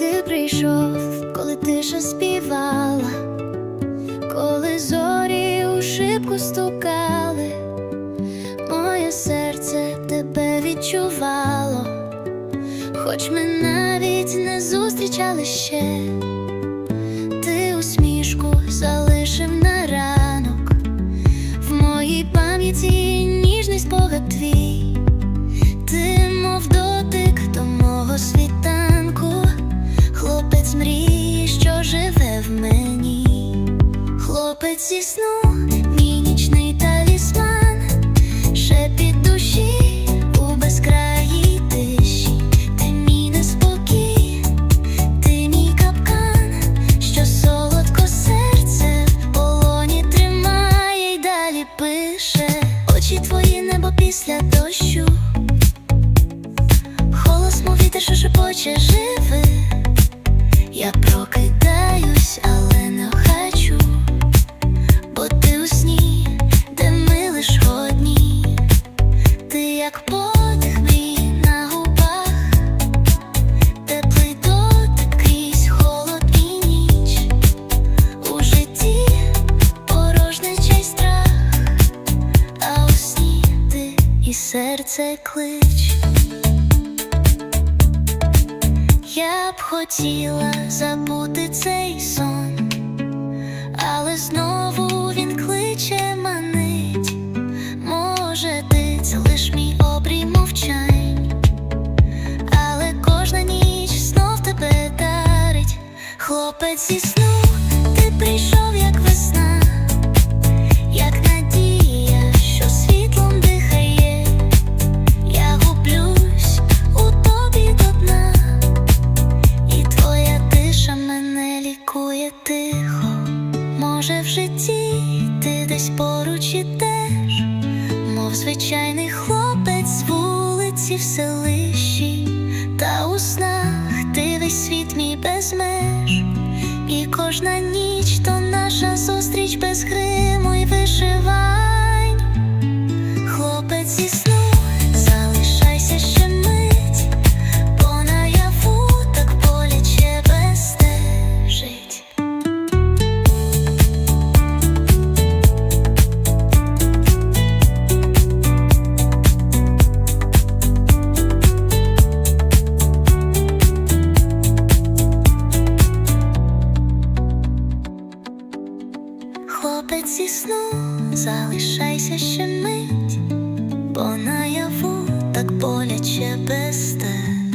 Ти прийшов, коли тиша співала, коли зорі у шибку стукали, моє серце тебе відчувало, хоч ми навіть не зустрічали ще, хлопець зі сну, мій нічний душі у безкраїй тиші, ти мій неспокій, ти мій капкан, що солодко серце в полоні тримає й далі пише, очі твої небо після дощу. Голос, мов вітер, що шепоче живи. Я прокидаюсь, як подих на губах, теплий дотик крізь холод і ніч, у житті порожнеча й страх, а у сні і серце клич. Я б хотіла забути цей сон, але знову Ти прийшов як весна, як надія, що світлом дихає. Я гублюсь у тобі до дна. І твоя тиша мене лікує тихо. Може, в житті ти десь поруч мов звичайний хлопець з вулиці в селищі, та у снах ти весь світ мій без меж, і кожна ніч то наша зустріч без гриму й вишивань. Хлопець зі сну, залишайся ще мить, бо наяву так боляче без тебе.